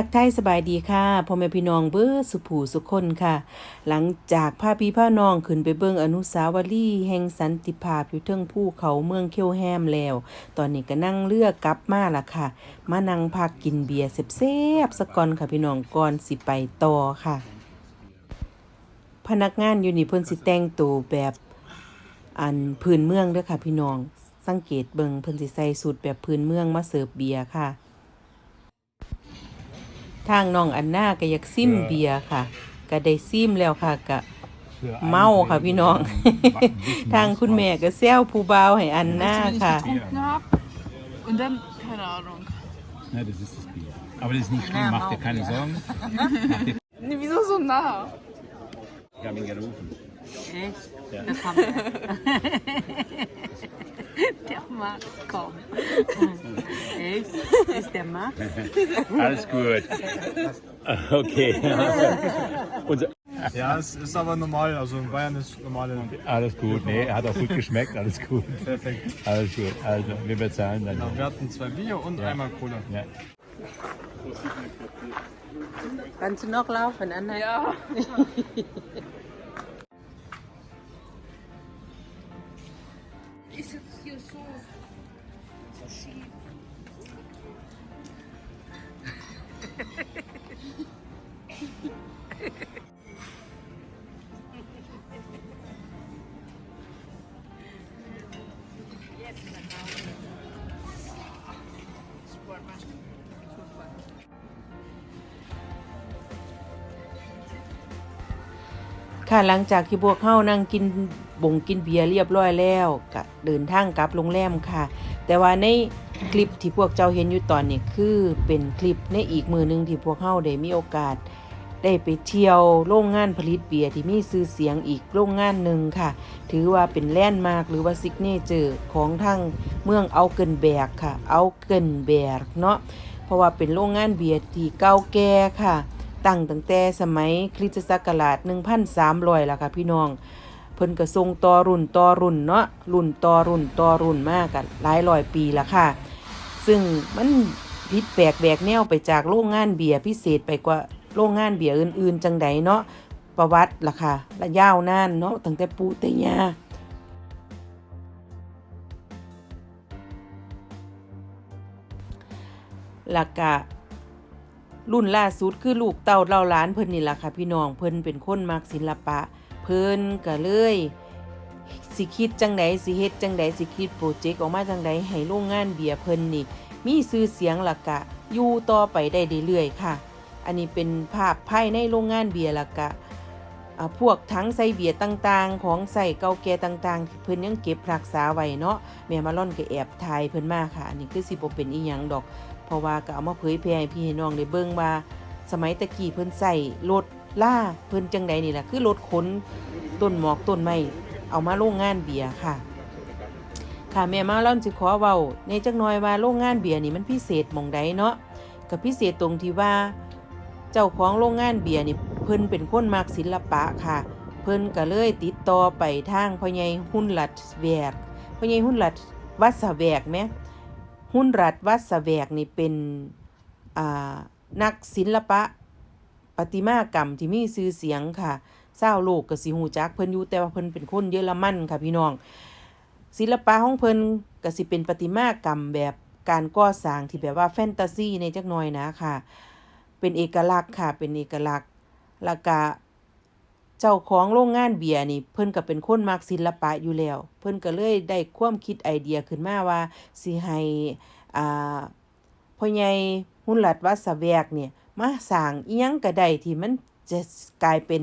ทักทายสบายดีค่ะพ่อแม่พี่น้องเบ้อสุผูสุคนค่ะ หลังจากพาพี่พาน้องขึ้นไปเบิ่งอนุสาวรีย์แห่งสันติภาพอยู่เทิงภูเขาเมืองเคียวแฮมแล้ว ตอนนี้ก็นั่งเรือกลับมาละค่ะ มานั่งพักกินเบียร์แซ่บๆสะก่อนค่ะพี่น้องก่อนสิไปต่อค่ะ พนักงานอยู่นี่เพิ่นสิแต่งตัวแบบอันพื้นเมืองเด้อค่ะพี่น้อง สังเกตเบิ่งเพิ่นสิใส่สูทแบบพื้นเมืองมาเสิร์ฟเบียร์ค่ะ ทางน้องอันนาก็อยากซิมเบียร์ค่ะ ก็ได้ซิมแล้วค่ะก็เมาค่ะพี่น้อง ทางคุณแม่ก็แซวผู้บ่าวให้อันนาค่ะ getrunken habe. Und dann, keine Ahnung. Ja, das ist das Bier. Aber das ist nicht schlimm, mach dir keine Sorgen. Nee, wieso so nah? Ich habe ihn gerufen. Echt? Ja. Da kommt er. Der Max kommt. Echt? Ist der Max? Alles gut. Okay. Unser, Ja, es ist aber normal. Also in Bayern ist normale. alles gut. Nee, hat auch gut geschmeckt. Alles gut. Perfekt. Alles gut. Also, wir bezahlen dann. Wir hatten zwei Bier und einmal Cola. Ja. Kannst du noch laufen, Anna? Ja. Ist ค่ะหลังจากที่บวกเข้านั่งกิน บ่งกินเบียร์เรียบร้อยแล้วก็เดินทางกลับโรงแรมค่ะ แต่ว่าในคลิปที่พวกเจ้าเห็นอยู่ตอนนี้คือเป็นคลิปในอีกมือหนึงที่พวกเฮาได้มีโอกาส ได้ไปเที่ยวโรงงานผลิตเบียร์ที่มีชื่อเสียงอีกโรงงานหนึ่งค่ะ ถือว่าเป็นแลนด์มาร์คหรือว่าซิกเนเจอร์ของทางเมืองเอาเกินแบกค่ะ เอาเกินแบกเนาะเพราะว่าเป็นโรงงานเบียร์ที่เก่าแก่ค่ะ ตั้งตั้งแต่สมัยคริสตศักราช 1,300ล่ะค่ะพี่น้อง เพิ่นก็ทรงต่อรุ่นต่อรุ่นเนาะรุ่นต่อรุ่นต่อรุ่นมากกันหลายร้อยปีละค่ะ ซึ่งมันผิดแปลกแบกแนวไปจากโรงงานเบียร์พิเศษไปกว่าโรงงานเบียร์อื่น ๆ จังใดเนาะประวัติล่ะค่ะและยาวนานเนาะตั้งแต่ปู่แต่ย่าแล้วก็รุ่นล่าสุดคือลูกเต้าเล่าล้านเพิ่นนี่ล่ะค่ะพี่น้องเพิ่นเป็นคนมักศิลปะ เพิ่นก็เลยสิคิดจังใดสิเฮ็ดจังใดสิคิดโปรเจกต์ออกมาจังใดให้โรงงานเบียร์เพิ่นนี่ มีชื่อเสียงหลักกะอยู่ต่อไปได้เรื่อยๆค่ะ อันนี้เป็นภาพภายในโรงงานเบียร์หลักกะพวกทั้งใส่เบียร์ต่างๆ ของใส่เก่าแก่ต่างๆที่เพิ่นยังเก็บรักษาไว้เนาะแม่มาล่อนก็แอบถ่ายเพิ่นมาค่ะ อันนี้คือสิบ่เป็นอีหยังดอก เพราะว่าก็เอามาเผยแพร่ให้พี่ให้น้องได้เบิ่งว่า สมัยตะกี้เพิ่นใส่รถ ล่าเพิ่นจังใดนี่แหละคือรถขนต้นหมอกต้นไม้เอามาโรงงานเบียร์ค่ะ ค่ะแม่มาเล่อนสิขอเว้าในจักหน่อยว่าโรงงานเบียร์นี่มันพิเศษมองใดเนาะก็พิเศษตรงที่ว่า เจ้าของโรงงานเบียร์นี่เพิ่นเป็นคนมักศิลปะค่ะ เพิ่นก็เลยติดต่อไปทางพ่อใหญ่หุ่นหลัดแวกพ่อใหญ่หุ่นหลัดวัดสแวกแหมหุ่นรัดวัดสแวกนี่เป็นนักศิลปะ ประติมากรรมที่มีชื่อเสียงค่ะเศร้าวโลกก็สิหูจักเพิ่นอยู่แต่ว่าเพิ่นเป็นคนเยอรมันค่ะพี่น้อง ศิลปะของเพิ่นก็สิเป็นประติมากรรมแบบการก่อสร้างที่แบบว่าแฟนตาซีในจักหน่อยนะค่ะ เป็นเอกลักษณ์ค่ะเป็นเอกลักษณ์แล้วก็เจ้าของโรงงานเบียร์นี่เพิ่นก็เป็นคนมักศิลปะอยู่แล้ว เพิ่นก็เลยได้ความคิดไอเดียขึ้นมาว่าสิให้อ่าพ่อใหญ่หุ่นหลัดวัดสะแวกเนี่ย มาสร้างอียังก็ได้ที่มันจะกลายเป็น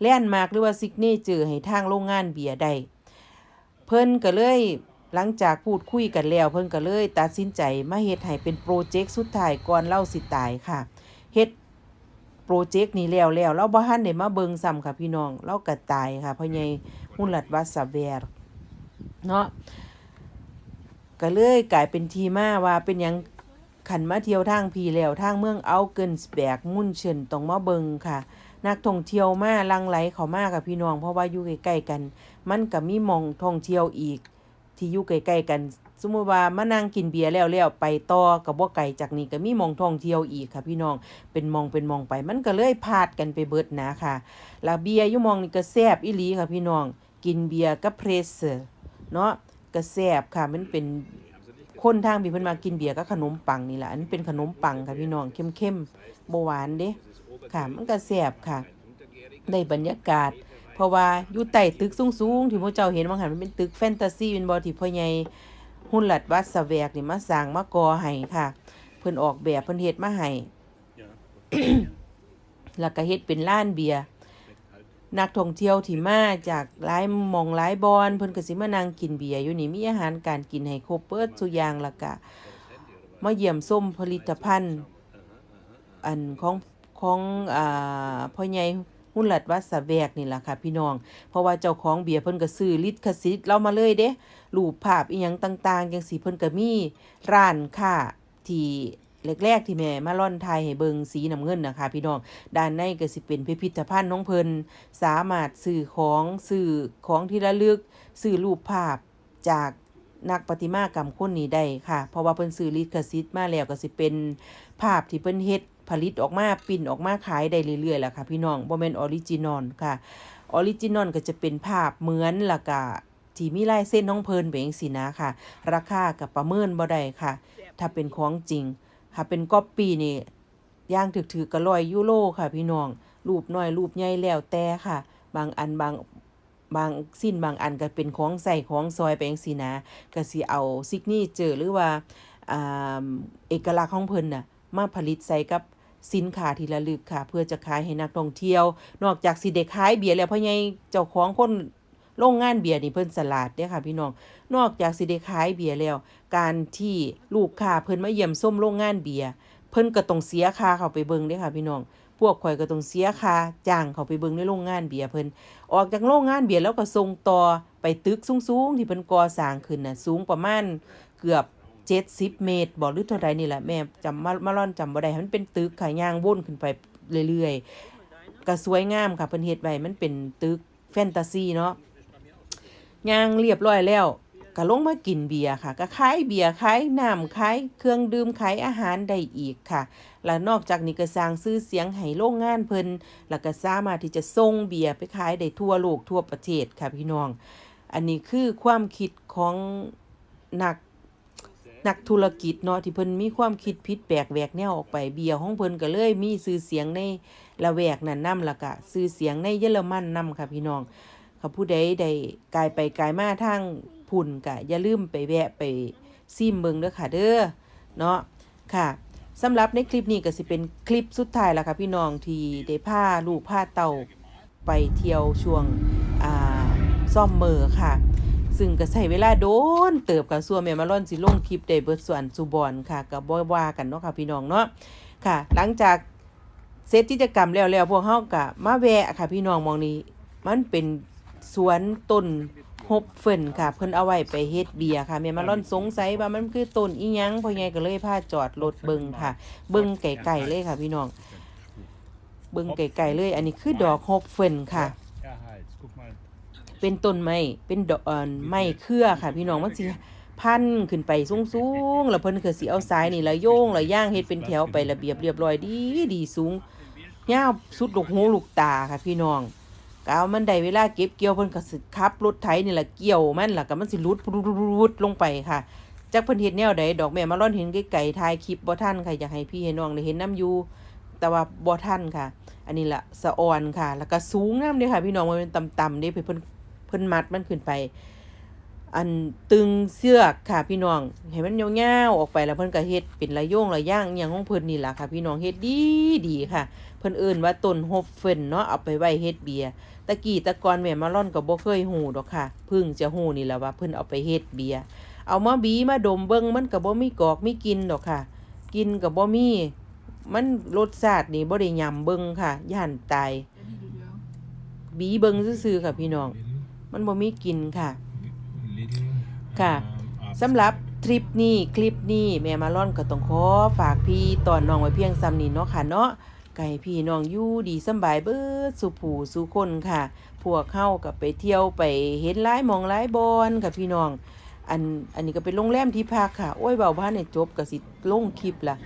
แลนด์มาร์คหรือว่าซิกเนเจอร์ให้ทางโรงงานเบียร์ได้เพิ่นก็เลยหลังจากพูดคุยกันแล้ว เพิ่นก็เลยตัดสินใจมาเฮ็ดให้เป็นโปรเจกต์สุดท้ายก่อนเล่าสิตายค่ะเฮ็ดโปรเจกต์นี้แล้วแล้วเราบ่ทันได้มาเบิ่งซ้ำค่ะพี่น้องเราก็ตายค่ะพ่อใหญ่หุ่นลัดวัสะแวกเนาะก็เลยกลายเป็นที่มาว่าเป็นหยัง ขันมาเที่ยวทางพีแล้วทางเมืองเอาเกินสแบกมุ่นเชิญต้องมาเบิงค่ะ นักท่องเที่ยวมาลังไหลเขามากับพี่น้องเพราะว่าอยู่ใกล้ๆกัน มันก็มีมองท่องเที่ยวอีก ที่อยู่ใกล้ๆกัน สมมุติว่ามานั่งกินเบียร์แล้วแล้วไปต่อก็บ่ไกลจากนี้ก็มีมองท่องเที่ยวอีกค่ะพี่น้องเป็นมองเป็นมองไป มันก็เลยพาดกันไปเบิดนะค่ะแล้วเบียร์อยู่มองนี่ก็แซ่บอีหลีค่ะพี่น้องกินเบียร์กับเพรสเซอร์เนาะก็แซ่บค่ะมันเป็น คนทางพี่เพิ่นมากินเบียร์กับขนมปังนี่แหละอันเป็นขนมปังค่ะพี่น้องเข้มๆบ่หวานเด้ค่ะมันก็แซ่บค่ะได้บรรยากาศ เพราะว่าอยู่ใต้ตึกสูงๆที่พวกเจ้าเห็นบางหันมันเป็นตึกแฟนตาซีเป็นบ่ที่พ่อใหญ่หุ่นหลัดวัดสแวกนี่มาสร้างมาก่อให้ค่ะ เพิ่นออกแบบเพิ่นเฮ็ดมาให้แล้วก็เฮ็ดเป็นร้านเบียร์ นักท่องเที่ยวที่มาจากหลายมองหลายบอนเพิ่นก็สิมานั่งกินเบียร์อยู่นี่มีอาหารการกินให้ครบเบิดทุอย่างแล้วก็มาเยี่ยมส้มผลิตภัณฑ์ อันของของอ่าพ่อใหญ่หุ่นหลัดวัดสะแวกนี่แหละค่ะพี่น้อง เพราะว่าเจ้าของเบียร์เพิ่นก็ซื้อลิขสิทธิ์เรามาเลยเด้รูปภาพอีหยังต่างๆจังซี่เพิ่นก็มีร้านค้าที่ แรกๆที่แม่มาล่อนไทยให้เบิงสีน้ำเงินนะคะ พี่น้องด้านในก็สิเป็นพิพิธภัณฑ์น้องเพิ่นสามารถซื้อของซื้อของที่ระลึกซื้อรูปภาพจากนักประติมากรรมคนนี้ได้ค่ะ เพราะว่าเพิ่นซื้อลิขสิทธิ์มาแล้วก็สิเป็นภาพที่เพิ่นเฮ็ดผลิตออกมาปิ่นออกมาขายได้เรื่อยๆแหละค่ะ พี่น้องบ่แม่นออริจินอลค่ะออริจินอลก็จะเป็นภาพเหมือนและก็ที่มีลายเส้นน้องเพลินไปเองสินะค่ะ ราคากับประเมินบ่ได้ค่ะ ถ้าเป็นของจริง ถ้าเป็นก๊อปปี้นี่ย่างถึกๆก็ร้อยยูโรค่ะ พี่น้อง รูปน้อยรูปใหญ่แล้วแต่ค่ะ บางอันบางบางสิ้นบางอันก็เป็นของใส่ของซอยไปเองสินะก็สิเอาซิกนี่เจอหรือว่าอ่าเอกลักษณ์ของเพิ่นน่ะมาผลิตใส่กับสินค้าที่ระลึกค่ะ เพื่อจะขายให้นักท่องเที่ยว นอกจากสิได้ขายเบียร์แล้วพ่อใหญ่เจ้าของคน โรงงานเบียร์นี่เพิ่นสลาดเด้ค่ะพี่น้อง นอกจากสิได้ขายเบียร์แล้ว การที่ลูกค้าเพิ่นมาเยี่ยมส้มโรงงานเบียร์เพิ่นก็ต้องเสียค่าเข้าไปเบิ่งเด้ค่ะพี่น้องพวกข่อยก็ต้องเสียค่าจ้างเขาไปเบิ่งในโรงงานเบียร์เพิ่นออกจากโรงงานเบียร์แล้วก็ส่งต่อไปตึกสูงๆที่เพิ่นก่อสร้างขึ้นน่ะสูงประมาณเกือบ70เมตรบอกหรือเท่าใดนี่แหละแม่จำมามาล่อนจำบ่ได้มันเป็นตึกค่ะย่างวนขึ้นไปเรื่อยๆก็สวยงามค่ะเพิ่นเฮ็ดไว้มันเป็นตึกแฟนตาซีเนาะ ย่างเรียบร้อยแล้วก็ลงมากินเบียร์ค่ะ ก็ขายเบียร์ขายน้ำขายเครื่องดื่มขายอาหารได้อีกค่ะ แล้วนอกจากนี้ก็สร้างชื่อเสียงให้โรงงานเพิ่นแล้วก็สามารถที่จะส่งเบียร์ไปขายได้ทั่วโลกทั่วประเทศค่ะพี่น้อง อันนี้คือความคิดของนักนักธุรกิจเนาะที่เพิ่นมีความคิดผิดแปลกแหวกแนวออกไปเบียร์ของเพิ่นก็เลยมีชื่อเสียงในละแวกนั้นนำล่ะก็ชื่อเสียงในเยอรมันนำค่ะพี่น้อง ค่ะผู้ใดได้กายไปกายมาทางพุ่นก็อย่าลืมไปแวะไปซิมเบิงเด้อค่ะเด้อเนาะค่ะสำหรับในคลิปนี้ก็สิเป็นคลิปสุดท้ายแล้วค่ะพี่น้องที่ได้พาลูกพาเต่าไปเที่ยวช่วงอ่าซ่อมเมอค่ะ ซึ่งก็ใช้เวลาโดนเติบกับส่วนแม่มาร่อนสิลงคลิปได้เบิดส่วนสุบอนค่ะก็บ่ว่ากันเนาะค่ะพี่น้องเนาะค่ะ หลังจากเสร็จกิจกรรมแล้วแล้วพวกเฮาก็มาแวะค่ะพี่น้องมองนี้มันเป็น สวนต้นฮบเฟินค่ะ เพิ่นเอาไว้ไปเฮ็ดเบียร์ค่ะแม่มาร่อนสงสัยว่ามันคือต้นอีหยังพ่อใหญ่ก็เลยพาจอดรถเบิ่งค่ะ เบิ่งไกลๆเลยค่ะ พี่น้อง เบิ่งไกลๆเลย อันนี้คือดอกฮบเฟินค่ะ เป็นต้นไม้เป็นดอกไม้เครือค่ะ พี่น้องมันสิพันขึ้นไปสูงๆแล้วเพิ่นก็สิเอาสายนี่ละโยงละย่างเฮ็ดเป็นแถวไประเบียบเรียบร้อยดีดีสูงยาวสุดลูกหูลูกตาค่ะ พี่น้อง ก็เอามันได้เวลาเก็บเกี่ยวเพิ่นก็สิขับรถไถนี่แหละเกี่ยวมันล่ะก็มันสิหลุดรุดลงไปค่ะจักเพิ่นเฮ็ดแนวใดดอกแม่มาร่อนเห็นไกลๆถ่ายคลิปบ่ทันค่ะอยากให้พี่ให้น้องได้เห็นน้ำอยู่แต่ว่าบ่ทันค่ะ อันนี้ละสะออนค่ะ แล้วก็สูงน้ำเด้ค่ะ พี่น้องมันเป็นต่ำๆเด้เพิ่นเพิ่นมัดมันขึ้นไป อันตึงเสือกค่ะพี่น้องให้มันยาวๆออกไปแล้วเพิ่นก็เฮ็ดเป็นระโยงระย่างอหย่างของเพิ่นนี่ล่ะค่ะ พี่น้องเฮ็ดดีดีค่ะ เพิ่นเอิ้นว่าต้นฮบเฟินเนาะเอาไปไว้เฮ็ดเบียร์ตะกี้ตะกอนแม่มาร่อนก็บ่เคยฮู้ดอกค่ะเพิ่งจะฮู้นี่แหละว่าเพิ่นเอาไปเฮ็ดเบียร์เอามาบีมาดมเบิ่งมันก็บ่มีกอกมีกลินดอกค่ะ กินก็บ่มีมันรสชาตินี่บ่ได้ยำเบิ่งค่ะย่านตายบีเบิ่งซื่อๆค่ะพี่น้อง มันบ่มีกลินค่ะ ค่ะสำหรับทริปนี้คลิปนี้แม่มาล่อนก็ต้องขอฝากพี่ตอนน้องไว้เพียงซ้ำนี้เนาะค่ะเนาะไก่พี่น้องอยู่ดีสำบายเบิดสุผูสุคนค่ะ พวกเข้ากับไปเที่ยวไปเห็นหลายหมองหลายบอนค่ะพี่น้อง อันอันนี้ก็เป็นโรงแรมที่พักค่ะ โอ้ยเบาบ้านเนี่ยจบก็สิลงคลิปล่ะ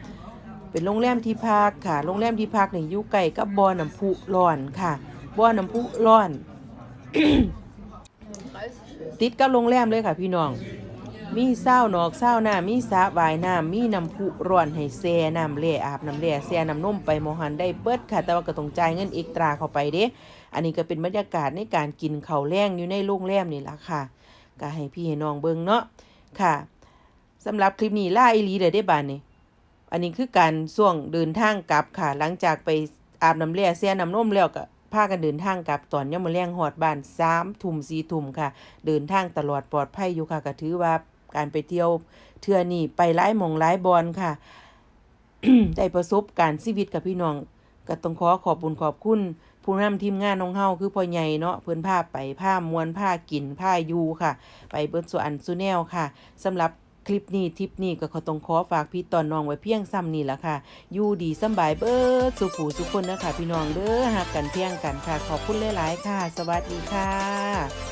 เป็นโรงแรมที่พักค่ะ โรงแรมที่พักนี่อยู่ใกล้กับบ่อน้ำพุร้อนค่ะบ่อน้ำพุร้อน ติดกับโรงแรมเลยค่ะพี่น้อง มีเศร้าหนอกเศร้าหน้ามีสระวายน้ำมีน้ำพุร้อนให้แช่น้ำแร่อาบน้ำแร่แช่น้ำนมไปหมอหันได้เบิดค่ะ แต่ว่าก็ต้องจ่ายเงินเอกตราเข้าไปเด้ อันนี้ก็เป็นบรรยากาศในการกินข้าวแรงอยู่ในโรงแรมนี่ล่ะค่ะ ก็ให้พี่ให้น้องเบิ่งเนาะค่ะสำหรับคลิปนี้ล่าอีลีเด้อได้บานนี่อันนี้คือการส่วงเดินทางกลับค่ะ หลังจากไปอาบน้ำแร่แช่น้ำนมแล้วก็ พากันเดินทางกลับตอนยามมื้อแลงฮอดบ้าน3ทุ่ม4ทุ่มค่ะ เดินทางตลอดปลอดภัยอยู่ค่ะก็ถือว่าการไปเที่ยวเทื่อนี้ไปหลายหม่องหลายบอนค่ะ ได้ประสบการณ์ชีวิตกับพี่น้องก็ต้องขอขอบบุญขอบคุณผู้นำทีมงานน้องเฮาคือพ่อใหญ่เนาะเพิ่นพาไปผ้ามวนผ้ากินผ้ายูค่ะ ไปเบิดส่วนสุแนวค่ะสำหรับ คลิปนี้ทิปนี้ก็ขอต้องขอฝากพี่ตอนน้องไว้เพียงซ้ำนี่แหละค่ะ อยู่ดีสบายเบิดสุขูสุขคนนะคะพี่น้องเด้อหักกันเพียงกันค่ะ ขอบคุณหลาย ๆ ค่ะ สวัสดีค่ะ